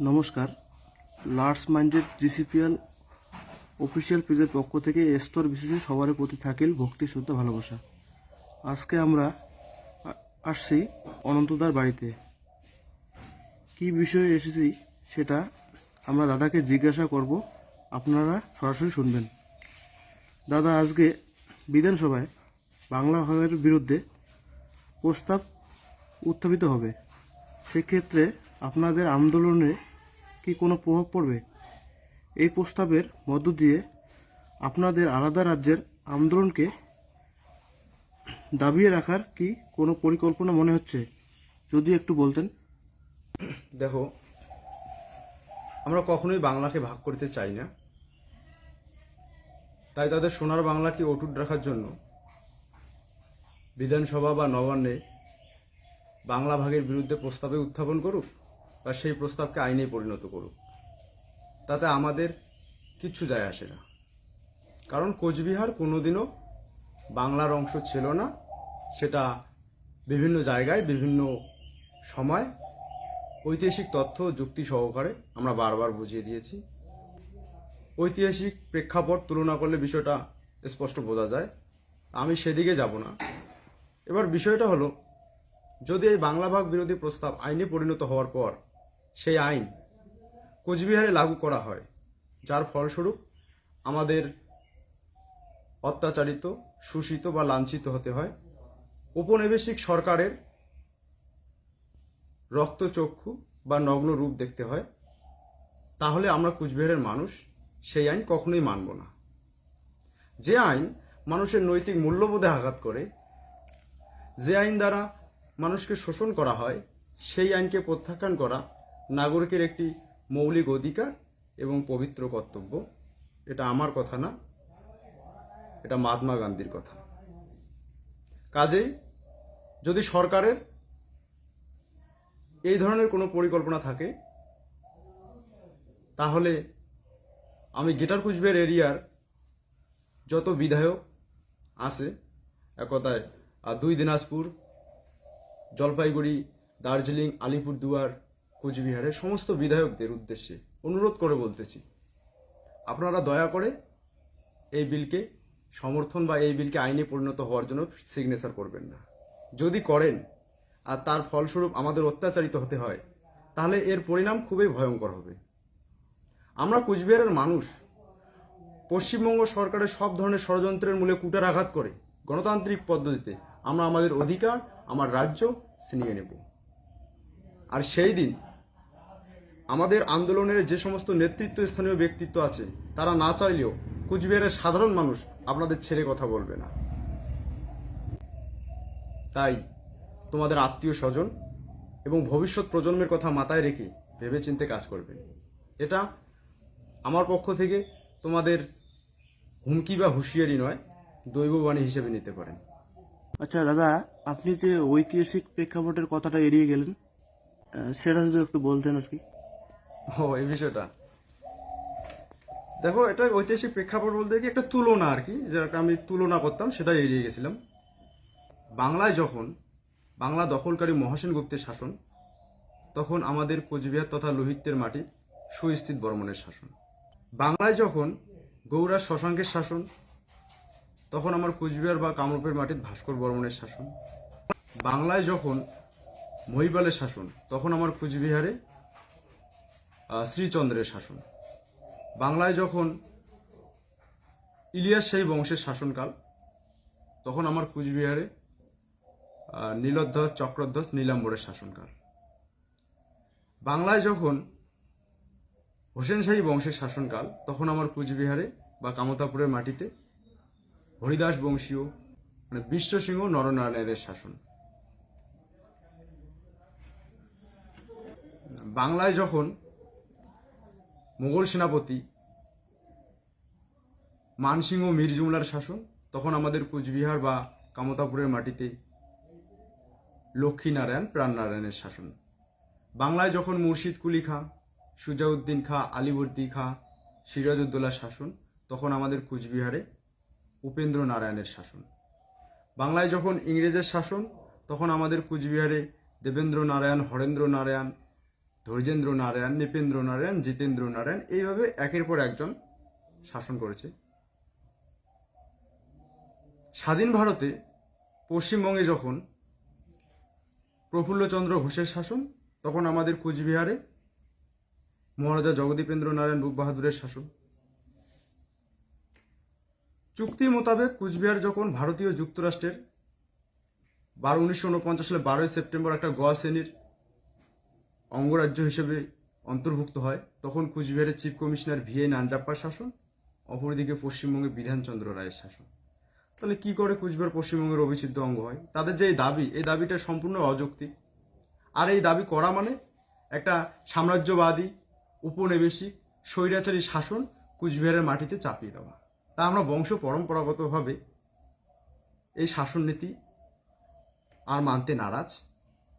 নমস্কার। Large minded জিসিপিএল official পেজের পক্ষ থেকে স্তর বিশেষে সবার প্রতি থাকিল ভক্তি, শ্রদ্ধা, ভালোবাসা। আজকে আমরা আসছি অনন্তদার বাড়িতে। কি বিষয়ে এসেছি সেটা আমরা দাদাকে জিজ্ঞাসা করব। আপনারা সরাসরি শুনবেন। দাদা, আজকে বিধানসভায় বাংলা ভাষার বিরুদ্ধে প্রস্তাব উত্থাপিত হবে। সেক্ষেত্রে আপনাদের আন্দোলনে কি কোনো প্রভাব পড়বে? এই প্রস্তাবের মধ্য দিয়ে আপনাদের আলাদা রাজ্যের আন্দোলনকে দাবিয়ে রাখার কি কোনো পরিকল্পনা মনে হচ্ছে? যদি একটু বলতেন। দেখো, আমরা কখনোই বাংলাকে ভাগ করতে চাই না। তাই তাদের সোনার বাংলাকে অটুট রাখার জন্য বিধানসভা বা নবান্নে বাংলা ভাগের বিরুদ্ধে প্রস্তাবে উত্থাপন করুক। বা সেই প্রস্তাবকে আইনে পরিণত করুক। তাতে আমাদের কিচ্ছু যায় আসে না। কারণ কোচবিহার কোনোদিনও বাংলার অংশ ছিল না। সেটা বিভিন্ন জায়গায়, বিভিন্ন সময় ঐতিহাসিক তথ্য যুক্তি সহকারে আমরা বারবার বুঝিয়ে দিয়েছি। ঐতিহাসিক প্রেক্ষাপট তুলনা করলে বিষয়টা স্পষ্ট বোঝা যায়। আমি সেদিকে যাব না। এবার বিষয়টা হলো, যদি এই বাংলা ভাগ বিরোধী প্রস্তাব আইনে পরিণত হওয়ার পর সেই আইন কোচবিহারে লাগু করা হয়, যার ফলস্বরূপ আমাদের অত্যাচারিত, শোষিত বা লাঞ্ছিত হতে হয়। উপনিবেশিক সরকারের রক্তচক্ষু বা নগ্ন রূপ দেখতে হয়। তাহলে আমরা কুচবিহারের মানুষ, সেই আইন কখনোই মানব না। যে আইন মানুষের নৈতিক মূল্যবোধে আঘাত করে, যে আইন দ্বারা মানুষকে শোষণ করা হয়, সেই আইনকে প্রত্যাখ্যান করা নাগরিকের একটি মৌলিক অধিকার এবং পবিত্র কর্তব্য। এটা আমার কথা না, এটা মহাত্মা গান্ধীর কথা। কাজেই যদি সরকারের এই ধরনের কোনো পরিকল্পনা থাকে, তাহলে আমি গেটার কুচবিহার এরিয়ার যত বিধায়ক আছে, এক কথায় দুই দিনাজপুর, জলপাইগুড়ি, দার্জিলিং, আলিপুরদুয়ার কুচবিহারের সমস্ত বিধায়কদের উদ্দেশ্যে অনুরোধ করে বলতেছি, আপনারা দয়া করে এই বিলকে সমর্থন বা এই বিলকে আইনে পরিণত হওয়ার জন্য সিগনেচার করবেন না। যদি করেন আর তার ফলস্বরূপ আমাদের অত্যাচারিত হতে হয়, তাহলে এর পরিণাম খুবই ভয়ঙ্কর হবে। আমরা কুচবিহারের মানুষ, পশ্চিমবঙ্গ সরকারের সব ধরনের ষড়যন্ত্রের মূলে কুটার আঘাত করে গণতান্ত্রিক পদ্ধতিতে আমরা আমাদের অধিকার, আমার রাজ্য ছিনিয়ে নেব। আর সেই দিন আমাদের আন্দোলনের যে সমস্ত নেতৃত্ব স্থানীয় ব্যক্তিত্ব আছে, তারা না চাইলেও কুচবিহারের সাধারণ মানুষ আপনাদের ছেড়ে কথা বলবে না। তাই তোমাদের আত্মীয় স্বজন এবং ভবিষ্যৎ প্রজন্মের কথা মাথায় রেখে ভেবেচিন্তে কাজ করবে। এটা আমার পক্ষ থেকে তোমাদের হুমকি বা হুঁশিয়ারি নয়, দৈববাণী হিসেবে নিতে পারেন। আচ্ছা দাদা, আপনি যে ঐতিহাসিক প্রেক্ষাপটের কথাটা এড়িয়ে গেলেন সেটা যদি একটু বলতেন আর কি। ও, এই বিষয়টা। দেখো, এটা ঐতিহাসিক প্রেক্ষাপট বলতে কি, একটা তুলনা আর কি যেটা আমি তুলনা করতাম সেটা এড়িয়ে গেছিলাম। বাংলায় যখন, বাংলা দখলকারী মহাসেন গুপ্তের শাসন, তখন আমাদের কোচবিহার তথা লোহিত্যের মাটি সুস্থিত বর্মনের শাসন। বাংলায় যখন গৌড়ার শশাঙ্কের শাসন, তখন আমার কোচবিহার বা কামরূপের মাটির ভাস্কর বর্মনের শাসন। বাংলায় যখন মহিবালের শাসন, তখন আমার কোচবিহারে শ্রীচন্দ্রের শাসন। বাংলায় যখন ইলিয়াস সেই বংশের শাসনকাল, তখন আমার কুচবিহারে নীলোধ্বজ চক্রধ্বজ নীলাম্বরের শাসনকাল। বাংলায় যখন হোসেন শাহী বংশের শাসনকাল, তখন আমার কুচবিহারে বা কামতাপুরের মাটিতে হরিদাস বংশীয় মানে বিশ্বসিংহ নরনারায়ণের শাসন। বাংলায় যখন মোগল সেনাপতি মানসিংহ মীর শাসন, তখন আমাদের কুচবিহার বা কামতাপুরের মাটিতে লক্ষ্মীনারায়ণ, প্রাণনারায়ণের শাসন। বাংলায় যখন মুর্শিদ কুলি খাঁ, সুজাউদ্দিন খাঁ, আলিবর্দি খাঁ, সিরাজউদ্দৌলার শাসন, তখন আমাদের কুচবিহারে উপেন্দ্র নারায়ণের শাসন। বাংলায় যখন ইংরেজের শাসন, তখন আমাদের কুচবিহারে দেবেন্দ্র নারায়ণ হরেন্দ্র নারায়ণ ধৈর্যেন্দ্র নারায়ণ, নৃপেন্দ্র নারায়ণ, জিতেন্দ্র নারায়ণ, এইভাবে একের পর একজন শাসন করেছে। স্বাধীন ভারতে পশ্চিমবঙ্গে যখন প্রফুল্লচন্দ্র ঘোষের শাসন, তখন আমাদের কুচবিহারে মহারাজা জগদীপেন্দ্র নারায়ণ রূপ বাহাদুরের শাসন। চুক্তি মোতাবেক কুচবিহার যখন ভারতীয় যুক্তরাষ্ট্রের বারো, উনিশশো উনপঞ্চাশ সালে বারোই সেপ্টেম্বর একটা গোয়া শ্রেণির অঙ্গরাজ্য হিসেবে অন্তর্ভুক্ত হয়, তখন কুচবিহারের চিফ কমিশনার ভি এ নানজাপ্পার শাসন, অপরদিকে পশ্চিমবঙ্গে বিধানচন্দ্র রায়ের শাসন। তাহলে কি করে কুচবিহার পশ্চিমবঙ্গের অবিচ্ছেদ্য অঙ্গ হয়? তাদের যে দাবি, এই দাবিটা সম্পূর্ণ অযৌক্তিক। আর এই দাবি করা মানে একটা সাম্রাজ্যবাদী, উপনিবেশিক, স্বৈরাচারী শাসন কুচবিহারের মাটিতে চাপিয়ে দেওয়া। তা আমরা বংশ পরম্পরাগতভাবে এই শাসন নীতি আর মানতে নারাজ।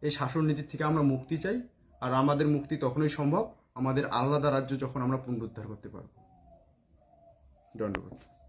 এই শাসন নীতি থেকে আমরা মুক্তি চাই। আর আমাদের মুক্তি তখনই সম্ভব আমাদের আলাদা রাজ্য যখন আমরা পুনরুদ্ধার করতে পারব। ধন্যবাদ।